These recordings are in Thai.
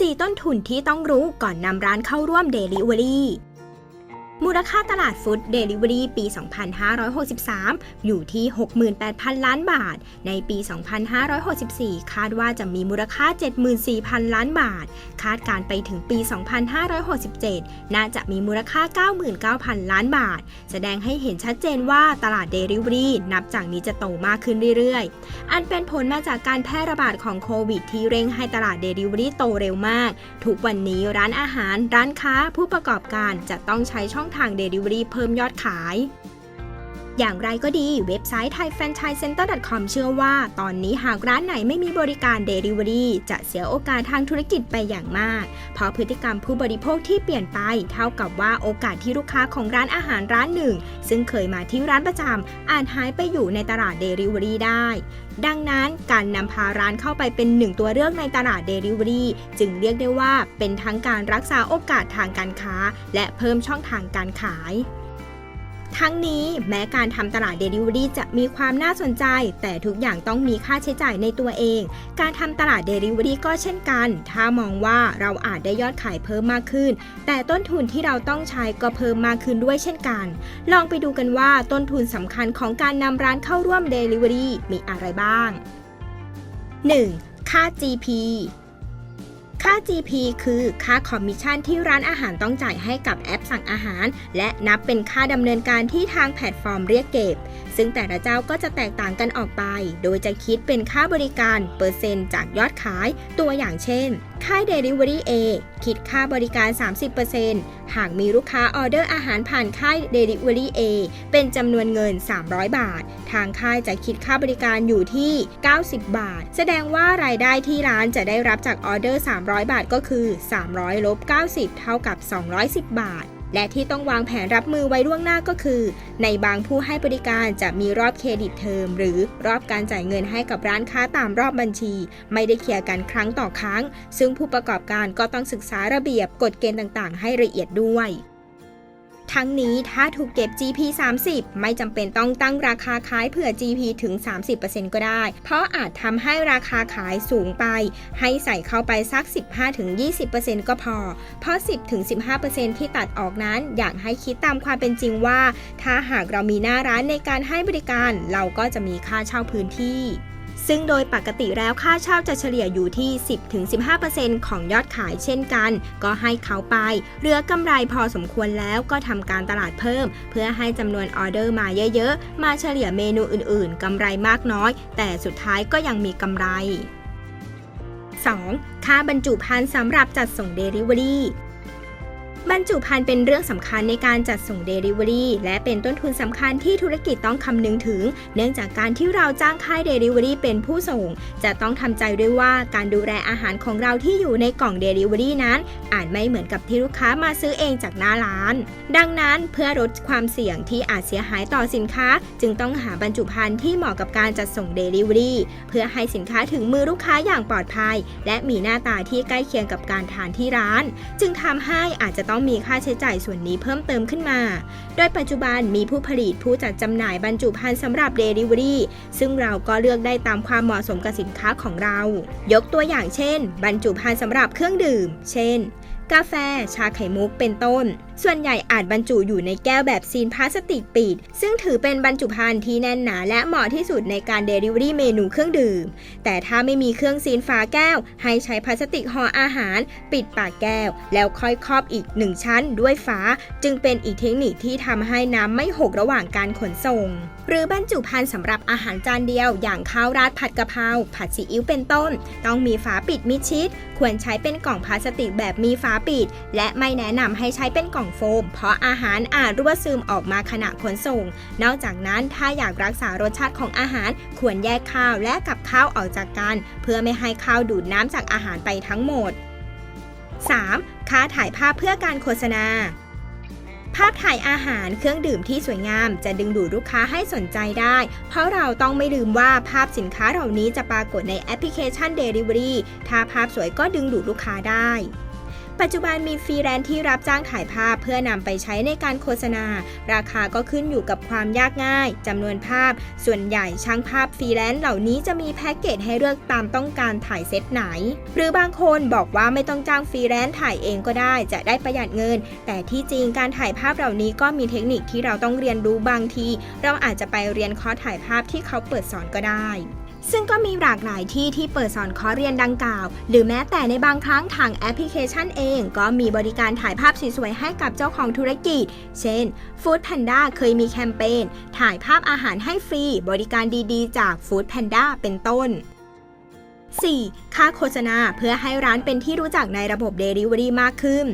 4 ต้นทุนที่ต้องรู้ก่อนนำร้านเข้าร่วม Delivery มูลค่าตลาดฟู้ดเดลิเวอรี่ปี 2563 อยู่ที่ 68,000 ล้านบาท ในปี 2564 คาดว่าจะมีมูลค่า 74,000 ล้านบาท คาดการไปถึงปี 2567 น่าจะมีมูลค่า 99,000 ล้านบาท แสดงให้เห็นชัดเจนว่าตลาดเดลิเวอรี่นับจากนี้จะโตมากขึ้นเรื่อยๆ อันเป็นผลมาจากการแพร่ระบาดของโควิดที่เร่งให้ตลาดเดลิเวอรี่โตเร็วมาก ทุกวันนี้ร้านอาหาร ร้านค้า ผู้ประกอบการจะต้องใช้ช่องทาง Delivery เพิ่มยอดขาย อย่างไรก็ดีเว็บไซต์ thaifranchisecenter.com เชื่อว่า ตอนนี้หากร้านไหนไม่มีบริการ Delivery จะเสียโอกาสทางธุรกิจไปอย่างมาก เพราะพฤติกรรมผู้บริโภคที่เปลี่ยนไป เท่ากับว่าโอกาสที่ลูกค้าของร้านอาหารร้านหนึ่ง ซึ่งเคยมาที่ร้านประจำอาจหายไปอยู่ในตลาด Delivery ได้ ดังนั้นการนำพาร้านเข้าไปเป็นหนึ่งตัวเลือกในตลาด Delivery จึงเรียกได้ว่าเป็นทั้งการรักษาโอกาสทางการค้า และเพิ่มช่องทางการขาย ทั้งนี้แม้การทำตลาด Delivery จะมีความน่าสนใจ แต่ทุกอย่างต้องมีค่าใช้จ่ายในตัวเอง การทำตลาด Delivery ก็เช่นกัน ถ้ามองว่าเราอาจได้ยอดขายเพิ่มมากขึ้น แต่ต้นทุนที่เราต้องใช้ก็เพิ่มมากขึ้นด้วยเช่นกัน ลองไปดูกันว่าต้นทุนสำคัญของการนำร้านเข้าร่วม Delivery มีอะไรบ้าง 1. ค่า GP ค่า GP คือค่าคอมมิชชั่นที่ร้านอาหารต้องจ่ายให้กับแอปสั่งอาหาร และนับเป็นค่าดำเนินการที่ทางแพลตฟอร์มเรียกเก็บ ซึ่งแต่ละเจ้าก็จะแตกต่างกันออกไป โดยจะคิดเป็นค่าบริการ เปอร์เซ็นต์จากยอดขาย ตัวอย่างเช่น ค่าย Delivery A คิดค่าบริการ 30%หากมีลูกค้าออเดอร์อาหารผ่านค่าย Delivery A เป็นจำนวนเงิน 300 บาท ทางค่ายจะคิดค่าบริการอยู่ที่ 90 บาท แสดงว่ารายได้ที่ร้านจะได้รับจากออเดอร์ 300 บาทก็คือ 300ลบ90 เท่ากับ 210 บาท และที่ต้องวางแผนรับมือไว้ล่วงหน้าก็คือ ในบางผู้ให้บริการจะมีรอบเครดิตเทอม หรือรอบการจ่ายเงินให้กับร้านค้าตามรอบบัญชี ไม่ได้เคลียร์กันครั้งต่อครั้ง ซึ่งผู้ประกอบการก็ต้องศึกษาระเบียบกฎเกณฑ์ต่างๆ ให้ละเอียดด้วย ทั้งนี้ถ้าถูกเก็บ GP 30 ไม่จำเป็นต้องตั้งราคาขายเผื่อ GP ถึง 30%ก็ได้ เพราะอาจทำให้ราคาขายสูงไป ให้ใส่เข้าไปสัก 15-20%ก็พอ เพราะ 10-15%ที่ตัดออกนั้นอยากให้คิดตามความเป็นจริงว่า ถ้าหากเรามีหน้าร้านในการให้บริการ เราก็จะมีค่าเช่าพื้นที่ ซึ่งโดยปกติแล้วค่าเช่าจะเฉลี่ยอยู่ที่ 10-15%ของยอดขายเช่นกัน ก็ให้เขาไป เหลือกำไรพอสมควรแล้วก็ทำการตลาดเพิ่ม เพื่อให้จำนวนออเดอร์มาเยอะๆ มาเฉลี่ยเมนูอื่นๆกำไรมากน้อย แต่สุดท้ายก็ยังมีกำไร 2. ค่าบรรจุภัณฑ์สำหรับจัดส่ง Delivery บรรจุภัณฑ์เป็นเรื่องสำคัญในการจัดส่ง Delivery และเป็นต้นทุนสำคัญที่ธุรกิจต้องคำนึงถึง เนื่องจากการที่เราจ้างค่าย Delivery เป็นผู้ส่ง จะต้องทำใจด้วยว่าการดูแลอาหารของเราที่อยู่ในกล่อง Delivery นั้น อาจไม่เหมือนกับที่ลูกค้ามาซื้อเองจากหน้าร้าน ดังนั้นเพื่อลดความเสี่ยงที่อาจเสียหายต่อสินค้า จึงต้องหาบรรจุภัณฑ์ที่เหมาะกับการจัดส่ง Delivery เพื่อให้สินค้าถึงมือลูกค้าอย่างปลอดภัย และมีหน้าตาที่ใกล้เคียงกับการทานที่ร้าน จึงทำให้อาจจะต้องมีค่าใช้จ่ายส่วนนี้เพิ่มเติมขึ้นมา โดยปัจจุบันมีผู้ผลิตผู้จัดจำหน่ายบรรจุภัณฑ์สำหรับ Delivery ซึ่งเราก็เลือกได้ตามความเหมาะสมกับสินค้าของเรา ยกตัวอย่างเช่น บรรจุภัณฑ์สำหรับเครื่องดื่ม เช่น กาแฟ ชาไข่มุกเป็นต้น ส่วนใหญ่อาจบรรจุอยู่ในแก้วแบบซีนพลาสติกปิด ซึ่งถือเป็นบรรจุภัณฑ์ที่แน่นหนาและเหมาะที่สุดในการเดลิเวอรี่เมนูเครื่องดื่ม แต่ถ้าไม่มีเครื่องซีนฝาแก้ว ให้ใช้พลาสติกห่ออาหาร ปิดปากแก้ว แล้วค่อยครอบอีกหนึ่งชั้นด้วยฝา จึงเป็นอีกเทคนิคที่ทำให้น้ำไม่หกระหว่างการขนส่ง หรือบรรจุภัณฑ์สำหรับอาหารจานเดียว อย่างข้าวราดผัดกะเพราผัดซีอิ๊วเป็นต้น ต้องมีฝาปิดมิดชิด ควรใช้เป็นกล่องพลาสติกแบบมีฝาปิด และไม่แนะนำให้ใช้เป็นกล่องโฟม เพราะอาหารอาจรั่วซึมออกมาขณะขนส่ง นอกจากนั้นถ้าอยากรักษารสชาติของอาหาร ควรแยกข้าวและกับข้าวออกจากกัน เพื่อไม่ให้ข้าวดูดน้ำจากอาหารไปทั้งหมด 3. ค่าถ่ายภาพเพื่อการโฆษณาภาพถ่ายอาหารเครื่องดื่มที่สวยงาม จะดึงดูดลูกค้าให้สนใจได้ เพราะเราต้องไม่ลืมว่าภาพสินค้าเหล่านี้จะปรากฏในแอปพลิเคชัน Delivery ถ้าภาพสวยก็ดึงดูดลูกค้าได้ ปัจจุบันมีฟรีแลนซ์ที่รับจ้างถ่ายภาพเพื่อนำไปใช้ในการโฆษณา ราคาก็ขึ้นอยู่กับความยากง่ายจำนวนภาพ ส่วนใหญ่ช่างภาพฟรีแลนซ์เหล่านี้จะมีแพ็กเกจให้เลือกตามต้องการถ่ายเซตไหน หรือบางคนบอกว่าไม่ต้องจ้างฟรีแลนซ์ถ่ายเองก็ได้จะได้ประหยัดเงิน แต่ที่จริงการถ่ายภาพเหล่านี้ก็มีเทคนิคที่เราต้องเรียนรู้บางที เราอาจจะไปเรียนคอร์สถ่ายภาพที่เขาเปิดสอนก็ได้ ซึ่งก็มีหลากหลายที่ที่เปิดสอนคอร์สเรียนดังกล่าว หรือแม้แต่ในบางครั้งทางแอปพลิเคชันเอง ก็มีบริการถ่ายภาพสวยๆให้กับเจ้าของธุรกิจ เช่น Food Panda เคยมีแคมเปญถ่ายภาพอาหารให้ฟรี บริการดีๆ จาก Food Panda เป็นต้น 4. ค่าโฆษณาเพื่อให้ร้านเป็นที่รู้จักในระบบ Delivery มากขึ้น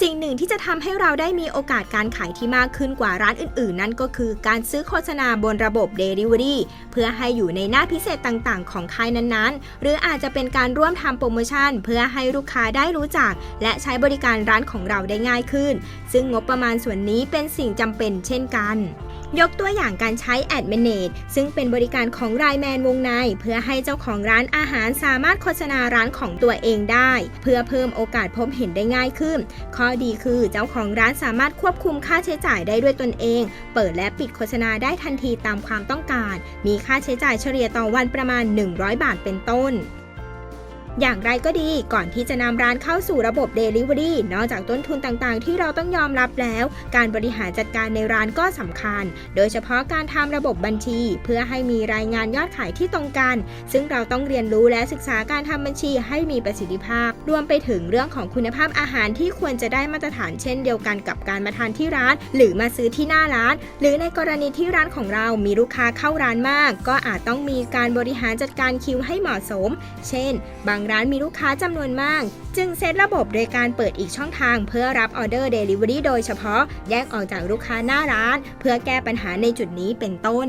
สิ่งหนึ่งที่จะทำให้เราได้มีโอกาสการขายที่มากขึ้นกว่าร้านอื่นๆ นั่นก็คือการซื้อโฆษณาบนระบบ Delivery เพื่อให้อยู่ในหน้าพิเศษต่างๆ ของค่ายนั้นๆ หรืออาจจะเป็นการร่วมทำโปรโมชั่น เพื่อให้ลูกค้าได้รู้จัก และใช้บริการร้านของเราได้ง่ายขึ้น ซึ่งงบประมาณส่วนนี้เป็นสิ่งจำเป็นเช่นกัน ยกตัวอย่างการใช้ Ad m a n a g e ซึ่งเป็นบริการของรายแมนวงใน เพื่อให้เจ้าของร้านอาหารสามารถโฆษณาร้านของตัวเองได้ เพื่อเพิ่มโอกาสพบเห็นได้ง่ายขึ้น ข้อดีคือเจ้าของร้านสามารถควบคุมค่าใช้จ่ายได้ด้วยตนเอง เปิดและปิดโฆษณาได้ทันทีตามความต้องการ มีค่าใช้จ่ายเฉลี่ยต่อวันประมาณ 100 บาทเป็นต้น อย่างไรก็ดีก่อนที่จะนำร้านเข้าสู่ระบบ Delivery นอกจากต้นทุนต่างๆ ที่เราต้องยอมรับแล้ว การบริหารจัดการในร้านก็สำคัญ โดยเฉพาะการทำระบบบัญชี เพื่อให้มีรายงานยอดขายที่ตรงกัน ซึ่งเราต้องเรียนรู้และศึกษาการทำบัญชีให้มีประสิทธิภาพ รวมไปถึงเรื่องของคุณภาพอาหารที่ควรจะได้มาตรฐานเช่นเดียวกันกับการมาทานที่ร้าน หรือมาซื้อที่หน้าร้าน หรือในกรณีที่ร้านของเรามีลูกค้าเข้าร้านมาก ก็อาจต้องมีการบริหารจัดการคิวให้เหมาะสม เช่น บางร้านมีลูกค้าจำนวนมาก จึงเซตระบบโดยการเปิดอีกช่องทางเพื่อรับออเดอร์เดลิเวอรี่โดยเฉพาะ แยกออกจากลูกค้าหน้าร้าน เพื่อแก้ปัญหาในจุดนี้เป็นต้น